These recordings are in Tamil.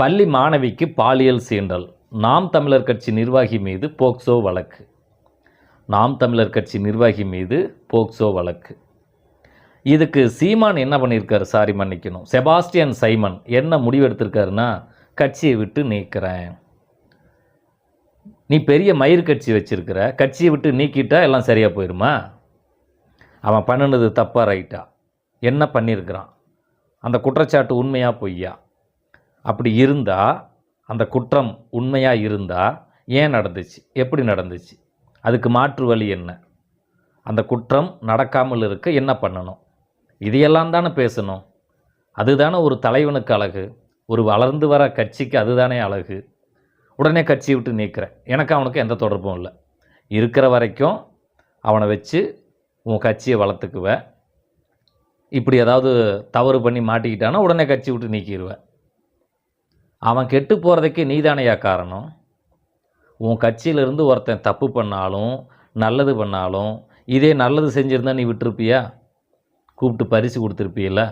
பள்ளி மாணவிக்கு பாலியல் சீண்டல். நாம் தமிழர் கட்சி நிர்வாகி மீது போக்சோ வழக்கு. நாம் தமிழர் கட்சி நிர்வாகி மீது போக்சோ வழக்கு. இதுக்கு சீமான் என்ன பண்ணியிருக்காரு சாரி மன்னிக்கணும். செபாஸ்டியன் சைமன் என்ன முடிவெடுத்திருக்காருன்னா கட்சியை விட்டு நீக்கிறேன். நீ பெரிய மயிர் கட்சி வச்சிருக்கிற. கட்சியை விட்டு நீக்கிட்டா எல்லாம் சரியாக போயிடுமா அவன் பண்ணினது தப்பாக ரைட்டா? என்ன பண்ணியிருக்கிறான் அந்த குற்றச்சாட்டு உண்மையாக பொய்யா? அப்படி இருந்தால் அந்த குற்றம் உண்மையாக இருந்தால் ஏன் நடந்துச்சு? எப்படி நடந்துச்சு? அதுக்கு மாற்று வழி என்ன? அந்த குற்றம் நடக்காமல் இருக்க என்ன பண்ணணும்? இதையெல்லாம் தானே பேசணும். அதுதானே ஒரு தலைவனுக்கு அழகு. ஒரு வளர்ந்து வர கட்சிக்கு அதுதானே அழகு. உடனே கட்சி விட்டு நீக்கிறேன். எனக்கு அவனுக்கு எந்த தொடர்பும் இல்லை. இருக்கிற வரைக்கும் அவனை வச்சு உன் கட்சியை வளர்த்துக்குவேன். இப்படி ஏதாவது தவறு பண்ணி மாட்டிக்கிட்டானா உடனே கட்சி விட்டு நீக்கிடுவேன். அவன் கெட்டு போகிறதுக்கே நீதானையா காரணம்? உன் கட்சியிலிருந்து ஒருத்தன் தப்பு பண்ணாலும் நல்லது பண்ணாலும் இதே நல்லது செஞ்சுருந்தா நீ விட்டுருப்பியா? கூப்பிட்டு பரிசு கொடுத்துருப்பியில்ல?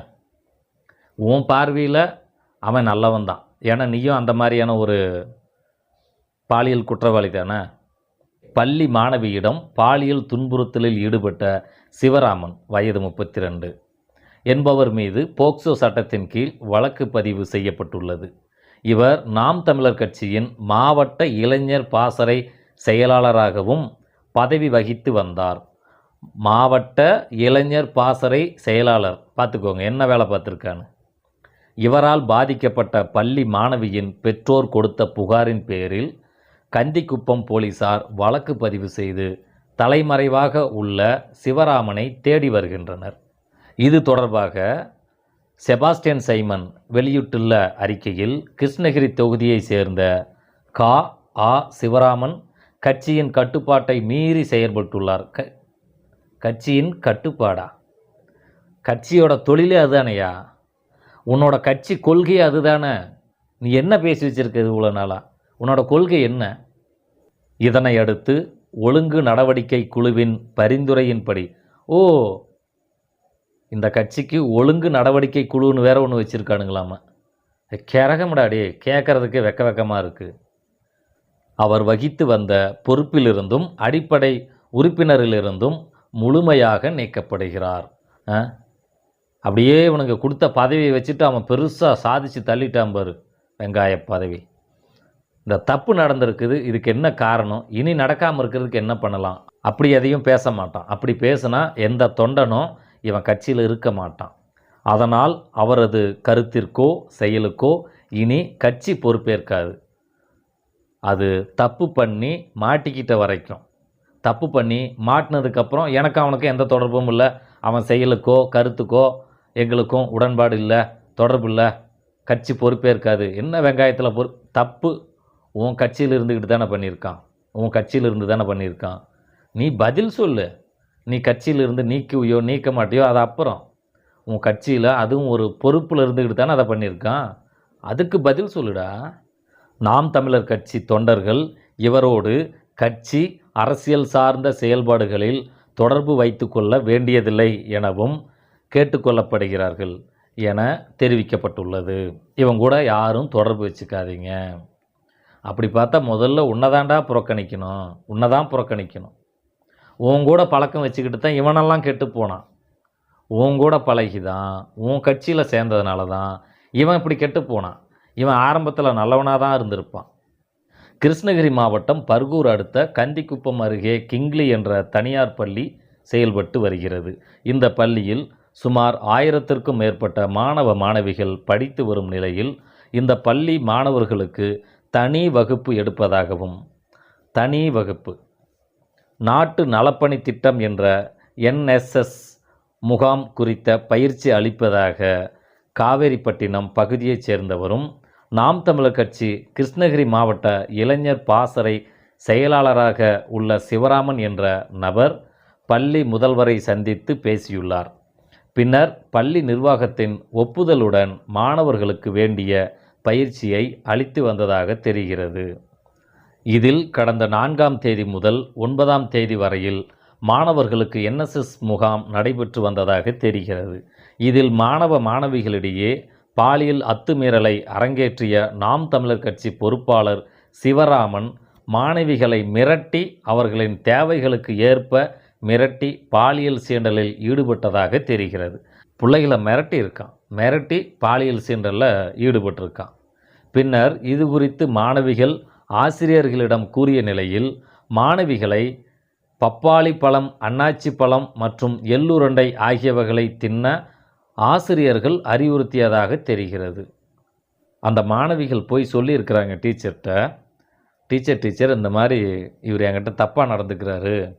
உன் பார்வையில் அவன் நல்லவன் தான். ஏன்னா நீயும் அந்த மாதிரியான ஒரு பாலியல் குற்றவாளி தானே? பள்ளி மாணவியிடம் பாலியல் துன்புறுத்தலில் ஈடுபட்ட சிவராமன் வயது முப்பத்தி ரெண்டு என்பவர் மீது போக்சோ சட்டத்தின் கீழ் வழக்கு பதிவு செய்யப்பட்டுள்ளது. இவர் நாம் தமிழர் கட்சியின் மாவட்ட இளைஞர் பாசறை செயலாளராகவும் பதவி வகித்து வந்தார். மாவட்ட இளைஞர் பாசறை செயலாளர். பார்த்துக்கோங்க என்ன வேலை பார்த்துருக்கான்னு. இவரால் பாதிக்கப்பட்ட பள்ளி மாணவியின் பெற்றோர் கொடுத்த புகாரின் பேரில் கந்திக்குப்பம் போலீசார் வழக்கு பதிவு செய்து தலைமறைவாக உள்ள சிவராமனை தேடி வருகின்றனர். இது தொடர்பாக செபாஸ்டியன் சைமன் வெளியிட்டுள்ள அறிக்கையில் கிருஷ்ணகிரி தொகுதியை சேர்ந்த கா. ஆ. சிவராமன் கட்சியின் கட்டுப்பாட்டை மீறி செயல்பட்டுள்ளார். க கட்சியின் கட்டுப்பாடா? கட்சியோட தொழிலே அதுதானையா? உன்னோட கட்சி கொள்கையே அதுதானே? நீ என்ன பேசி வச்சிருக்க இவ்வளோ நாளாக உன்னோட கொள்கை என்ன? இதனை அடுத்து ஒழுங்கு நடவடிக்கை குழுவின் பரிந்துரையின்படி ஓ இந்த கட்சிக்கு ஒழுங்கு நடவடிக்கை குழுன்னு வேற ஒன்று வச்சுருக்கானுங்களாமா. கிறகமுடாடி கேட்குறதுக்கு வெக்க வெக்கமாக இருக்குது அவர் வகித்து வந்த பொறுப்பிலிருந்தும் அடிப்படை உறுப்பினரிலிருந்தும் முழுமையாக நீக்கப்படுகிறார். ஆ? அப்படியே இவனுக்கு கொடுத்த பதவியை வச்சுட்டு அவன் பெருசாக சாதிச்சு தள்ளிட்டான் பாரு வெங்காய பதவி. இந்த தப்பு நடந்திருக்குது இதுக்கு என்ன காரணம்? இனி நடக்காமல் இருக்கிறதுக்கு என்ன பண்ணலாம்? அப்படி எதையும் பேச மாட்டான். அப்படி பேசுனா எந்த தொண்டனும் இவன் கட்சியில் இருக்க மாட்டான். அதனால் அவரது கருத்திற்கோ செயலுக்கோ இனி கட்சி பொறுப்பேற்காது. அது தப்பு பண்ணி மாட்டிக்கிட்ட வரைக்கும். தப்பு பண்ணி மாட்டினதுக்கப்புறம் எனக்கு அவனுக்கு எந்த தொடர்பும் இல்லை. அவன் செயலுக்கோ கருத்துக்கோ எங்களுக்கும் உடன்பாடு இல்லை தொடர்பு இல்லை. கட்சி பொறுப்பேற்காது. என்ன வெங்காயத்தில் பொறு தப்பு உன் கட்சியில் இருந்துக்கிட்டு தானே பண்ணியிருக்கான். உன் கட்சியில் இருந்து தானே பண்ணியிருக்கான். நீ பதில் சொல்லு. நீ கட்சியிலிருந்து நீக்குவியோ நீக்க மாட்டியோ அது அப்புறம். உன் கட்சியில் அதுவும் ஒரு பொறுப்பில் இருந்துக்கிட்டு தானே அதை பண்ணியிருக்கான். அதுக்கு பதில் சொல்லுடா. நாம் தமிழர் கட்சி தொண்டர்கள் இவரோடு கட்சி அரசியல் சார்ந்த செயல்பாடுகளில் தொடர்பு வைத்துக்கொள்ள வேண்டியதில்லை எனவும் கேட்டுக்கொள்ளப்படுகிறார்கள் என தெரிவிக்கப்பட்டுள்ளது. இவங்க கூட யாரும் தொடர்பு வச்சுக்காதீங்க. அப்படி பார்த்தா முதல்ல உன்னதாண்டா புறக்கணிக்கணும். உன்னதான் புறக்கணிக்கணும். உன் கூட பழக்கம் வச்சுக்கிட்டு தான் இவனெல்லாம் கெட்டு போனான். உன் கூட பழகி தான் உன் கட்சியில் சேர்ந்ததுனால தான் இவன் இப்படி கெட்டு போனான். இவன் ஆரம்பத்தில் நல்லவனாக தான் இருந்திருப்பான். கிருஷ்ணகிரி மாவட்டம் பர்கூர் அடுத்த கந்திக்குப்பம் அருகே கிங்லி என்ற தனியார் பள்ளி செயல்பட்டு வருகிறது. இந்த பள்ளியில் சுமார் ஆயிரத்திற்கும் மேற்பட்ட மாணவ மாணவிகள் படித்து வரும் நிலையில் இந்த பள்ளி மாணவர்களுக்கு தனி வகுப்பு எடுப்பதாகவும் தனி வகுப்பு நாட்டு நலப்பணி திட்டம் என்ற என்எஸ்எஸ் முகாம் குறித்த பயிற்சி அளிப்பதாக காவேரிப்பட்டினம் பகுதியைச் சேர்ந்தவரும் நாம் தமிழர் கட்சி கிருஷ்ணகிரி மாவட்ட இளைஞர் பாசறை செயலாளராக உள்ள சிவராமன் என்ற நபர் பள்ளி முதல்வரை சந்தித்து பேசியுள்ளார். பின்னர் பள்ளி நிர்வாகத்தின் ஒப்புதலுடன் மாணவர்களுக்கு வேண்டிய பயிற்சியை அளித்து வந்ததாக தெரிகிறது. இதில் கடந்த நான்காம் தேதி முதல் ஒன்பதாம் தேதி வரையில் மாணவர்களுக்கு என்எஸ்எஸ் முகாம் நடைபெற்று வந்ததாக தெரிகிறது. இதில் மாணவ மாணவிகளிடையே பாலியல் அத்துமீறலை அரங்கேற்றிய நாம் தமிழர் கட்சி பொறுப்பாளர் சிவராமன் மாணவிகளை மிரட்டி அவர்களின் தேவைகளுக்கு ஏற்ப மிரட்டி பாலியல் சீண்டலில் ஈடுபட்டதாக தெரிகிறது. பிள்ளைகளை மிரட்டி இருக்கான். மிரட்டி பாலியல் சீண்டலில் ஈடுபட்டிருக்கான். பின்னர் இது குறித்து மாணவிகள் ஆசிரியர்களிடம் கூறிய நிலையில் மாணவிகளை பப்பாளி பழம் அன்னாச்சி பழம் மற்றும் எள்ளுருண்டை ஆகியவைகளை தின்ன ஆசிரியர்கள் அறிவுறுத்தியதாக தெரிகிறது. அந்த மாணவிகள் போய் சொல்லியிருக்கிறாங்க டீச்சர்கிட்ட டீச்சர் டீச்சர் இந்த மாதிரி இவர் என்கிட்ட தப்பாக நடந்துக்கிறாரு.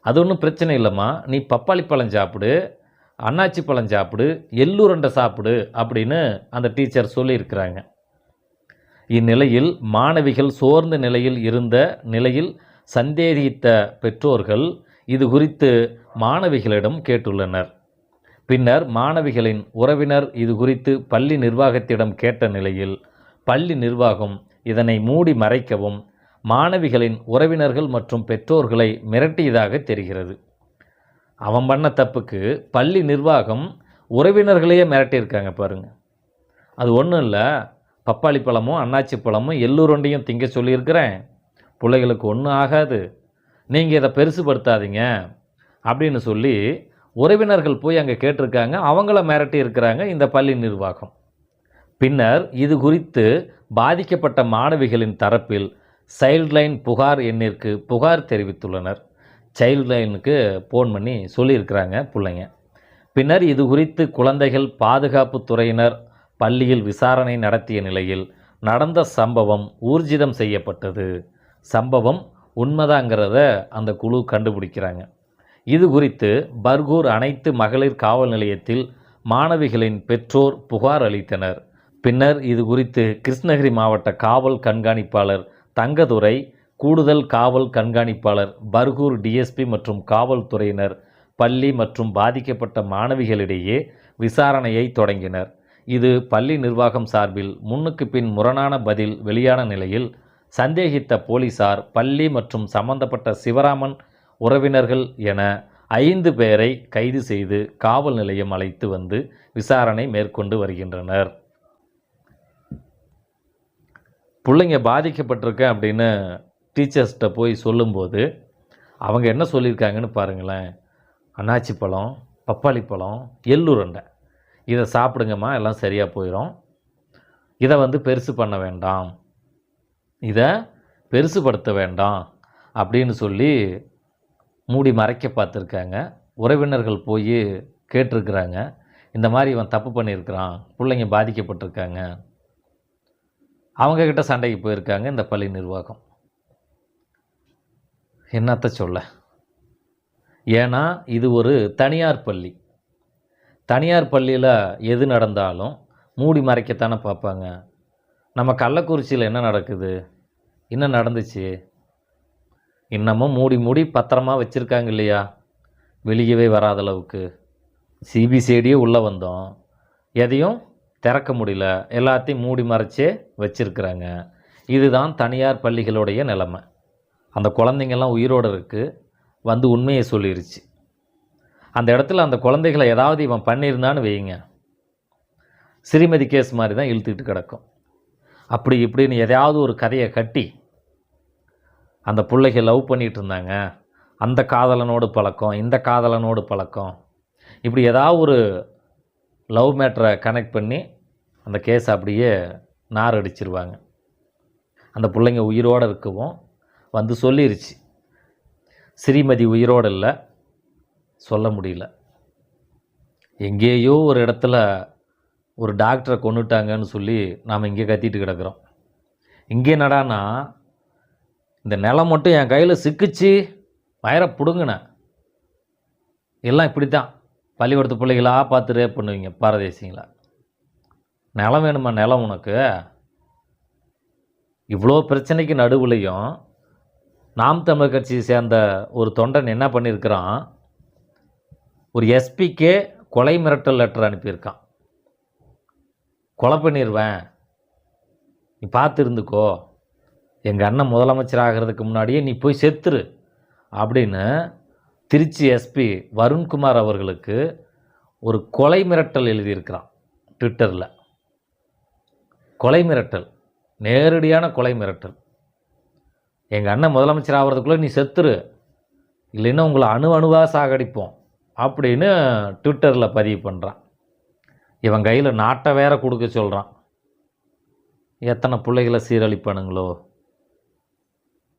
அது ஒன்றும் பிரச்சனை இல்லைம்மா. நீ பப்பாளி பழம் சாப்பிடு அன்னாச்சி பழம் சாப்பிடு எள்ளுருண்டை சாப்பிடு அப்படின்னு அந்த டீச்சர் சொல்லியிருக்கிறாங்க. இந்நிலையில் மாணவிகள் சோர்ந்த நிலையில் இருந்த நிலையில் சந்தேகித்த பெற்றோர்கள் இது குறித்து மாணவிகளிடம் கேட்டுள்ளனர். பின்னர் மாணவிகளின் உறவினர் இது குறித்து பள்ளி நிர்வாகத்திடம் கேட்ட நிலையில் பள்ளி நிர்வாகம் இதனை மூடி மறைக்கவும் மாணவிகளின் உறவினர்கள் மற்றும் பெற்றோர்களை மிரட்டியதாக தெரிகிறது. அவன் பண்ண தப்புக்கு பள்ளி நிர்வாகம் உறவினர்களையே மிரட்டியிருக்காங்க பாருங்கள் அது ஒன்றும் இல்லை பப்பாளி பழமும் அன்னாச்சி பழமும் எல்லோருண்டையும் திங்க சொல்லியிருக்கிறேன். பிள்ளைகளுக்கு ஒன்றும் ஆகாது. நீங்கள் இதை பெருசுபடுத்தாதீங்க அப்படின்னு சொல்லி உறவினர்கள் போய் அங்கே கேட்டிருக்காங்க. அவங்கள மிரட்டி இருக்கிறாங்க இந்த பள்ளி நிர்வாகம். பின்னர் இது குறித்து பாதிக்கப்பட்ட மாணவிகளின் தரப்பில் சைல்ட்லைன் புகார் எண்ணிற்கு புகார் தெரிவித்துள்ளனர். சைல்ட்லைனுக்கு ஃபோன் பண்ணி சொல்லியிருக்கிறாங்க பிள்ளைங்க. பின்னர் இது குறித்து குழந்தைகள் பாதுகாப்பு துறையினர் பள்ளியில் விசாரணை நடத்திய நிலையில் நடந்த சம்பவம் ஊர்ஜிதம் செய்யப்பட்டது. சம்பவம் உண்மைதாங்கிறத அந்த குழு கண்டுபிடிக்கிறாங்க. இது குறித்து பர்கூர் அனைத்து மகளிர் காவல் நிலையத்தில் மாணவிகளின் பெற்றோர் புகார் அளித்தனர். பின்னர் இது குறித்து கிருஷ்ணகிரி மாவட்ட காவல் கண்காணிப்பாளர் தங்கதுரை கூடுதல் காவல் கண்காணிப்பாளர் பர்கூர் டிஎஸ்பி மற்றும் காவல்துறையினர் பள்ளி மற்றும் பாதிக்கப்பட்ட மாணவிகளிடையே விசாரணையை தொடங்கினர். இது பள்ளி நிர்வாகம் சார்பில் முன்னுக்கு பின் முரணான பதில் வெளியான நிலையில் சந்தேகித்த போலீசார் பள்ளி மற்றும் சம்பந்தப்பட்ட சிவராமன் உறவினர்கள் என ஐந்து பேரை கைது செய்து காவல் நிலையம் அழைத்து வந்து விசாரணை மேற்கொண்டு வருகின்றனர். பிள்ளைங்க பாதிக்கப்பட்டிருக்கேன் அப்படின்னு டீச்சர்ஸ்கிட்ட போய் சொல்லும்போது அவங்க என்ன சொல்லியிருக்காங்கன்னு பாருங்களேன். அன்னாச்சி பழம் பப்பாளி பழம் எள்ளுருண்டை இதை சாப்பிடுங்கம்மா எல்லாம் சரியாக போயிடும் இதை வந்து பெருசு பண்ண வேண்டாம். இதை பெருசுபடுத்த வேண்டாம் அப்படின்னு சொல்லி மூடி மறைக்க பார்த்துருக்காங்க. உறவினர்கள் போய் கேட்டிருக்கிறாங்க. இந்த மாதிரி இவன் தப்பு பண்ணியிருக்கிறான் பிள்ளைங்க பாதிக்கப்பட்டிருக்காங்க. அவங்கக்கிட்ட சண்டைக்கு போயிருக்காங்க இந்த பள்ளி நிர்வாகம். என்னத்த சொல்ல? ஏன்னா இது ஒரு தனியார் பள்ளி. தனியார் பள்ளியில் எது நடந்தாலும் மூடி மறைக்கத்தானே பார்ப்பாங்க. நம்ம கள்ளக்குறிச்சியில் என்ன நடக்குது? என்ன நடந்துச்சு? இன்னமும் மூடி மூடி பத்திரமா வச்சுருக்காங்க இல்லையா? வெளியவே வராத அளவுக்கு. சிபிசிஐடியே உள்ளே வந்தோம். எதையும் திறக்க முடியல. எல்லாத்தையும் மூடி மறைச்சே வச்சுருக்குறாங்க. இதுதான் தனியார் பள்ளிகளுடைய நிலைமை. அந்த குழந்தைங்கெல்லாம் உயிரோடு இருக்குது வந்து உண்மையை சொல்லிருச்சு. அந்த இடத்துல அந்த குழந்தைகளை ஏதாவது இவன் பண்ணியிருந்தான்னு வையுங்க. சிறுமதி கேஸ் மாதிரி தான் இழுத்துக்கிட்டு கிடக்கும். அப்படி இப்படின்னு எதையாவது ஒரு கதையை கட்டி அந்த பிள்ளைகள் லவ் பண்ணிகிட்டு இருந்தாங்க. அந்த காதலனோடு பழக்கம் இந்த காதலனோடு பழக்கம். இப்படி ஏதாவது ஒரு லவ் மேட்ரை கனெக்ட் பண்ணி அந்த கேஸ் அப்படியே நார் அடிச்சிருவாங்க. அந்த பிள்ளைங்க உயிரோடு இருக்கவும் வந்து சொல்லிருச்சு. ஸ்ரீமதி உயிரோடு இல்லை. சொல்ல முடியல. எங்கேயோ ஒரு இடத்துல ஒரு டாக்டரை கொண்டுட்டாங்கன்னு சொல்லி நாம் இங்கே கத்திட்டு கிடக்குறோம். இங்கே நடானா இந்த நிலம் மட்டும் என் கையில் சிக்கிச்சு வயரை பிடுங்கினேன் எல்லாம் இப்படி தான் பள்ளிக்கூடத்து பிள்ளைகளாக பார்த்து ரேப் பண்ணுவீங்க பாரதேசிங்களா. நிலம் வேணுமா நிலம் உனக்கு? இவ்வளோ பிரச்சனைக்கு நடுவுலையும் நாம் தமிழர் கட்சியை சேர்ந்த ஒரு தொண்டன் என்ன பண்ணியிருக்கிறான்? ஒரு எஸ்பிக்கே கொலை மிரட்டல் லெட்டர் அனுப்பியிருக்கான். கொலை பண்ணிடுவேன் நீ பார்த்து இருந்துக்கோ எங்கள் அண்ணன் முதலமைச்சர் ஆகிறதுக்கு முன்னாடியே நீ போய் செத்துரு அப்படின்னு திருச்சி எஸ்பி வருண்குமார் அவர்களுக்கு ஒரு கொலை மிரட்டல் எழுதியிருக்கிறான் ட்விட்டரில். கொலை மிரட்டல் நேரடியான கொலை மிரட்டல். எங்கள் அண்ணன் முதலமைச்சர் ஆகிறதுக்குள்ளே நீ செத்துரு. இல்லைன்னா உங்களை அணு அணுவாக சாகடிப்போம். அப்படின்னு ட்விட்டரில் பதிவு பண்ணுறான் இவன் கையில் நாட்டை வேற கொடுக்க சொல்கிறான் எத்தனை பிள்ளைகளை சீரழிப்பானுங்களோ.